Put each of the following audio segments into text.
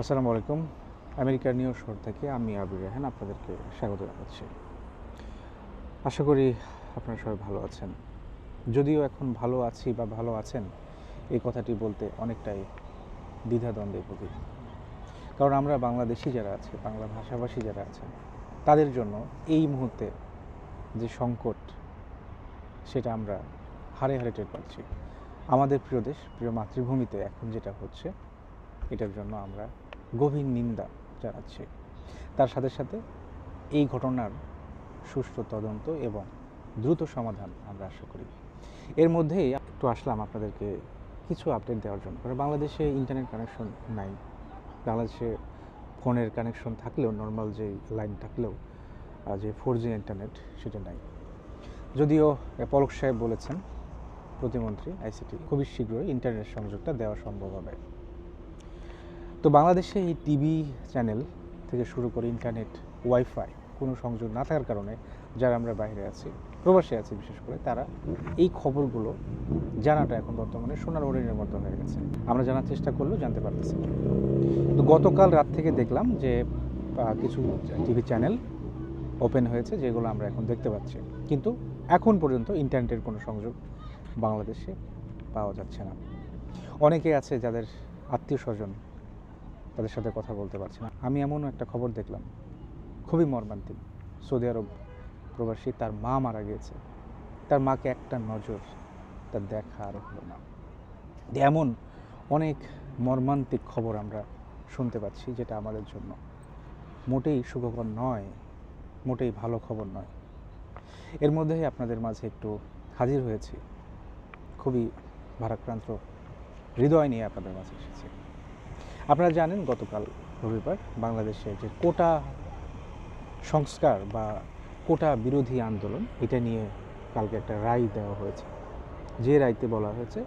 আসসালামু আলাইকুম। আমেরিকার নিউ শহর থেকে আমি আবির রেহান আপনাদেরকে স্বাগত জানাচ্ছি। আশা করি আপনারা সবাই ভালো আছেন। যদিও এখন ভালো আছি বা ভালো আছেন, এই কথাটি বলতে অনেকটাই দ্বিধাদ্বন্দ্বে ভুগি। কারণ আমরা বাংলাদেশি যারা আছে, বাংলা ভাষাভাষী যারা আছেন, তাদের জন্য এই মুহূর্তে যে সংকট, সেটা আমরা হারে হারে টের পাচ্ছি। আমাদের প্রিয় দেশ, প্রিয় মাতৃভূমিতে এখন যেটা হচ্ছে এটার জন্য আমরা গভীর নিন্দা জানাচ্ছি। তার সাথে সাথে এই ঘটনার সুষ্ঠু তদন্ত এবং দ্রুত সমাধান আমরা আশা করি। এর মধ্যেই একটু আসলাম আপনাদেরকে কিছু আপডেট দেওয়ার জন্য। কারণ বাংলাদেশে ইন্টারনেট কানেকশন নাই। বাংলাদেশে ফোনের কানেকশন থাকলেও নর্মাল যে লাইন থাকলেও যে ফোর জি ইন্টারনেট সেটা নাই। যদিও পলক সাহেব বলেছেন, প্রতিমন্ত্রী আইসিটি খুবই শীঘ্রই ইন্টারনেট সংযোগটা দেওয়া সম্ভব হবে। তো বাংলাদেশে এই টিভি চ্যানেল থেকে শুরু করে ইন্টারনেট, ওয়াইফাই কোনো সংযোগ না থাকার কারণে যারা আমরা বাইরে আছি, প্রবাসী আছি বিশেষ করে, তারা এই খবরগুলো জানাটা এখন বর্তমানে সোনার হরিণের মতো হয়ে গেছে। আমরা জানার চেষ্টা করলেও জানতে পারতেছি। তো গতকাল রাত থেকে দেখলাম যে কিছু টিভি চ্যানেল ওপেন হয়েছে যেগুলো আমরা এখন দেখতে পাচ্ছি। কিন্তু এখন পর্যন্ত ইন্টারনেটের কোনো সংযোগ বাংলাদেশে পাওয়া যাচ্ছে না। অনেকে আছে যাদের আত্মীয় স্বজন তাদের সাথে কথা বলতে পারছি না। আমি এমনও একটা খবর দেখলাম। খুবই মর্মান্তিক। সৌদি আরব প্রবাসী, তার মা মারা গিয়েছে। তার মাকে একটা নজর তার দেখা আর হলো না। এমন অনেক মর্মান্তিক খবর আমরা শুনতে পাচ্ছি যেটা আমাদের জন্য। মোটেই সুখকর নয়, মোটেই ভালো খবর নয়। এর মধ্যেই আপনাদের মাঝে একটু হাজির হয়েছি। খুবই ভারাক্রান্ত হৃদয় নিয়ে আপনাদের মাঝে এসেছি। আপনারা জানেন গতকাল রবিবার বাংলাদেশে যে কোটা সংস্কার বা কোটা বিরোধী আন্দোলন, এটা নিয়ে কালকে একটা রায় দেওয়া হয়েছে। যে রায়তে বলা হয়েছে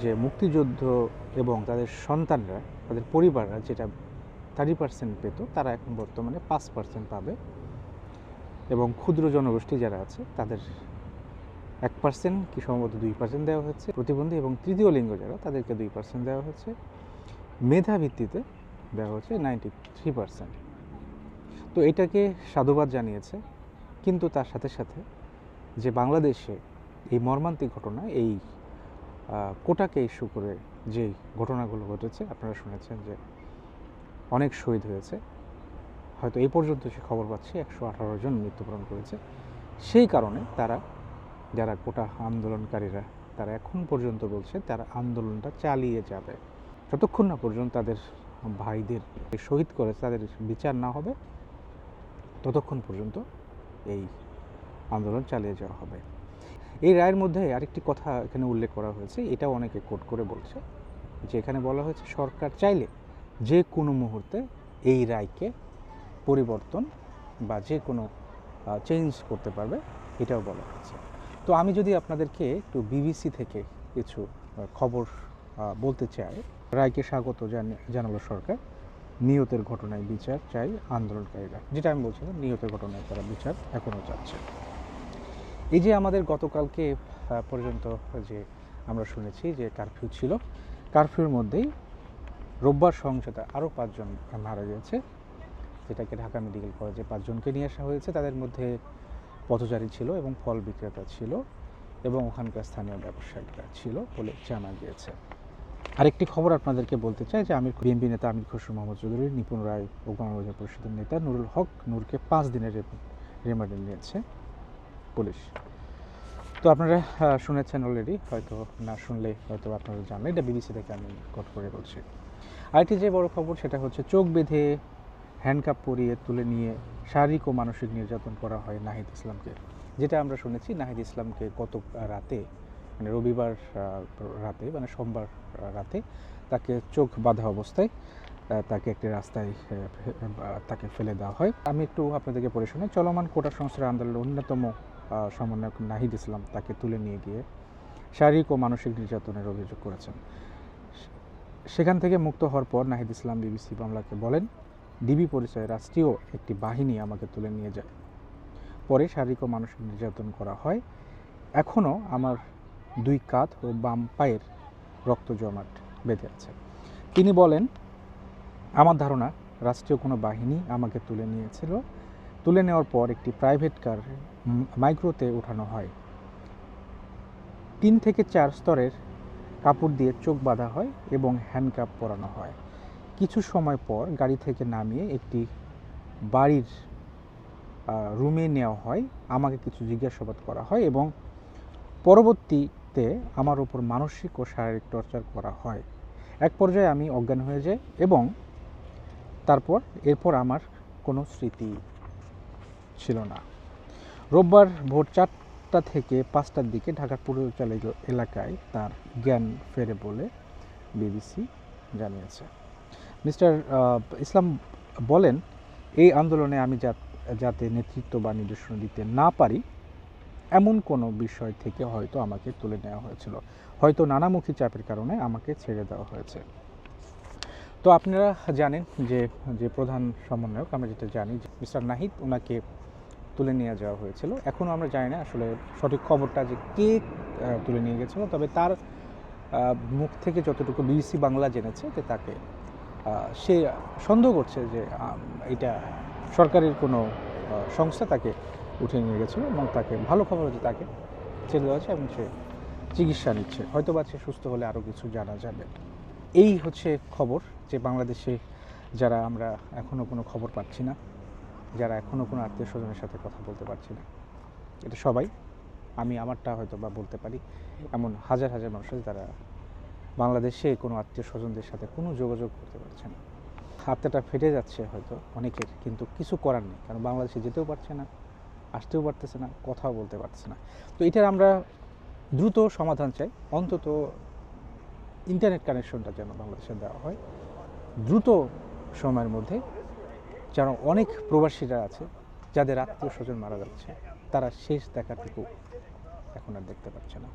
যে মুক্তিযুদ্ধ এবং তাদের সন্তানরা, তাদের পরিবাররা যেটা থার্টি পার্সেন্ট পেত, তারা এখন বর্তমানে পাঁচ পার্সেন্ট পাবে। এবং ক্ষুদ্র জনগোষ্ঠী যারা আছে, তাদের এক পার্সেন্ট কি সম্ভবত দুই পার্সেন্ট দেওয়া হচ্ছে প্রতিবন্ধী এবং তৃতীয় লিঙ্গ যারা, তাদেরকে দুই পার্সেন্ট দেওয়া হচ্ছে। মেধা ভিত্তিতে দেওয়া হচ্ছে নাইনটি থ্রি পার্সেন্ট। তো এটাকে সাধুবাদ জানিয়েছে, কিন্তু তার সাথে সাথে যে বাংলাদেশে এই মর্মান্তিক ঘটনা, এই কোটাকে ইস্যু করে যে ঘটনাগুলো ঘটেছে, আপনারা শুনেছেন যে অনেক শহীদ হয়েছে। হয়তো এই পর্যন্ত সে খবর পাচ্ছি, একশো আঠারো জন মৃত্যুবরণ করেছে। সেই কারণে তারা, যারা কোটা আন্দোলনকারীরা, তারা এখন পর্যন্ত বলছে তারা আন্দোলনটা চালিয়ে যাবে। যতক্ষণ না পর্যন্ত তাদের ভাইদের শহীদ করে তাদের বিচার না হবে, ততক্ষণ পর্যন্ত এই আন্দোলন চালিয়ে যাওয়া হবে। এই রায়ের মধ্যে আরেকটি কথা এখানে উল্লেখ করা হয়েছে, এটাও অনেকে কোট করে বলছে, যে এখানে বলা হয়েছে সরকার চাইলে যে কোনো মুহূর্তে এই রায়কে পরিবর্তন বা যে কোনো চেঞ্জ করতে পারবে, এটাও বলা হয়েছে। তো আমি যদি আপনাদেরকে একটু বিবিসি থেকে কিছু খবর বলতে চাই রায়কে স্বাগত জানি- জানালো সরকার। নিয়তের ঘটনায় বিচার চাই আন্দোলনকারীরা। যেটা আমি বলছিলাম নিয়তের ঘটনায় তারা বিচার এখনও চাচ্ছে। এই যে আমাদের গতকালকে পর্যন্ত যে আমরা শুনেছি যে কারফিউ ছিল, কারফিউর মধ্যেই রোববার সংসদে আরও পাঁচজন মারা গিয়েছে যেটাকে ঢাকা মেডিকেল কলেজে পাঁচজনকে নিয়ে আসা হয়েছে। তাদের মধ্যে পথচারী ছিল এবং ফল বিক্রেতা ছিল এবং ওখানকার স্থানীয় ব্যবসায়ীরা ছিল বলে জানা গিয়েছে। আরেকটি খবর আপনাদেরকে বলতে চাই যে আমির বিএনপি নেতা আমির খসরু মোহাম্মদ চৌধুরী নিপুণ রায় ও গণবাজার পরিষদের নেতা নুরুল হক নূরকে পাঁচ দিনের রিমান্ডে নিয়েছে পুলিশ। তো আপনারা শুনেছেন অলরেডি হয়তো না শুনলে হয়তো আপনারা জানলেন এটা বিবিসি থেকে আমি কট করে বলছি। আরেকটি যে বড় খবর, সেটা হচ্ছে চোখ বেঁধে হ্যান্ডকাপ পরিয়ে তুলে নিয়ে শারীরিক ও মানসিক নির্যাতন করা হয় নাহিদ ইসলামকে। যেটা আমরা শুনেছি, নাহিদ ইসলামকে গত রাতে মানে রবিবার রাতে মানে সোমবার রাতে তাকে চোখ বাঁধা অবস্থায় তাকে একটি রাস্তায় তাকে ফেলে দেওয়া হয়। আমি একটু আপনাদেরকে পড়ে শোনাই। চলমান কোটা সংস্কার আন্দোলনের অন্যতম সমন্বয়ক নাহিদ ইসলাম তাকে তুলে নিয়ে গিয়ে শারীরিক ও মানসিক নির্যাতনের অভিযোগ করেছেন। সেখান থেকে মুক্ত হওয়ার পর নাহিদ ইসলাম বিবিসি বাংলাকে বলেন, ডিবি পরিচয়ে রাষ্ট্রীয় একটি বাহিনী আমাকে তুলে নিয়ে যায়। পরে শারীরিক ও মানসিক নির্যাতন করা হয়। এখনও আমার দুই কাঁধ ও বাম পায়ের রক্ত জমাট বেঁধে আছে। তিনি বলেন, আমার ধারণা, রাষ্ট্রীয় কোনো বাহিনী আমাকে তুলে নিয়েছিল। তুলে নেওয়ার পর একটি প্রাইভেট কার মাইক্রোতে ওঠানো হয়। তিন থেকে চার স্তরের কাপড় দিয়ে চোখ বাঁধা হয় এবং হ্যান্ডকাপ পরানো হয়। কিছু সময় পর গাড়ি থেকে নামিয়ে একটি বাড়ির রুমে নেওয়া হয়। আমাকে কিছু জিজ্ঞাসাবাদ করা হয় এবং পরবর্তীতে আমার উপর মানসিক ও শারীরিক টর্চার করা হয়। এক পর্যায়ে আমি অজ্ঞান হয়ে যাই এবং তারপর, এরপর আমার কোনো স্মৃতি ছিল না। রোববার ভোর চারটা থেকে পাঁচটার দিকে ঢাকার পূর্বাঞ্চল এলাকায় তার জ্ঞান ফেরে বলে বিবিসি জানিয়েছে। মিস্টার ইসলাম বলেন, এই আন্দোলনে আমি যাতে নেতৃত্ব বা নির্দেশনা দিতে না পারি এমন কোনো বিষয় থেকে হয়তো আমাকে তুলে নেওয়া হয়েছিল। হয়তো নানামুখী চাপের কারণে আমাকে ছেড়ে দেওয়া হয়েছে। তো আপনারা জানেন যে যে প্রধান সমন্বয়ক, আমরা যেটা জানি মিস্টার নাহিদ ওনাকে তুলে নিয়ে যাওয়া হয়েছিল। এখনও আমরা জানি না আসলে সঠিক খবরটা যে কে তুলে নিয়ে গেছিল, তবে তার মুখ থেকে যতটুকু বিবিসি বাংলা জেনেছে যে তাকে সে সন্দেহ করছে যে এটা সরকারের কোনো সংস্থা তাকে উঠিয়ে নিয়ে গেছিল এবং তাকে, ভালো খবর হচ্ছে তাকে দেওয়া হয়েছে এবং সে চিকিৎসা নিচ্ছে। হয়তো বা সে সুস্থ হলে আরও কিছু জানা যাবে। এই হচ্ছে খবর যে বাংলাদেশে যারা আমরা এখনও কোনো খবর পাচ্ছি না, যারা এখনও কোনো আত্মীয় স্বজনের সাথে কথা বলতে পারছি না। এটা সবাই, আমি আমারটা হয়তো বা বলতে পারি। এমন হাজার হাজার মানুষ আছে যারা বাংলাদেশে কোনো আত্মীয় স্বজনদের সাথে কোনো যোগাযোগ করতে পারছে না। হাতটা ফেটে যাচ্ছে হয়তো অনেকের, কিন্তু কিছু করার নেই, কারণ বাংলাদেশে যেতেও পারছে না। আসতেও পারতেছে না, কথাও বলতে পারতেছে না। তো এটার আমরা দ্রুত সমাধান চাই। অন্তত ইন্টারনেট কানেকশনটা যেন বাংলাদেশে দেওয়া হয়। দ্রুত সময়ের মধ্যে যেন অনেক প্রবাসীরা আছে, যাদের আত্মীয় স্বজন মারা যাচ্ছে, তারা শেষ দেখাটুকু এখন আর দেখতে পাচ্ছে না।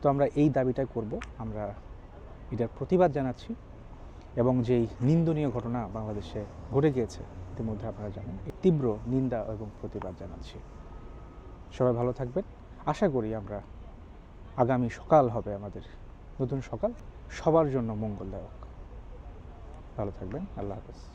তো আমরা এই দাবিটাই করব। আমরা এটার প্রতিবাদ জানাচ্ছি এবং যেই নিন্দনীয় ঘটনা বাংলাদেশে ঘটে গিয়েছে ইতিমধ্যে আপনারা জানেন তীব্র নিন্দা এবং প্রতিবাদ জানাচ্ছি। সবাই ভালো থাকবেন। আশা করি আমরা আগামী সকাল হবে আমাদের নতুন সকাল। সবার জন্য মঙ্গলদায়ক। ভালো থাকবেন। আল্লাহ হাফেজ।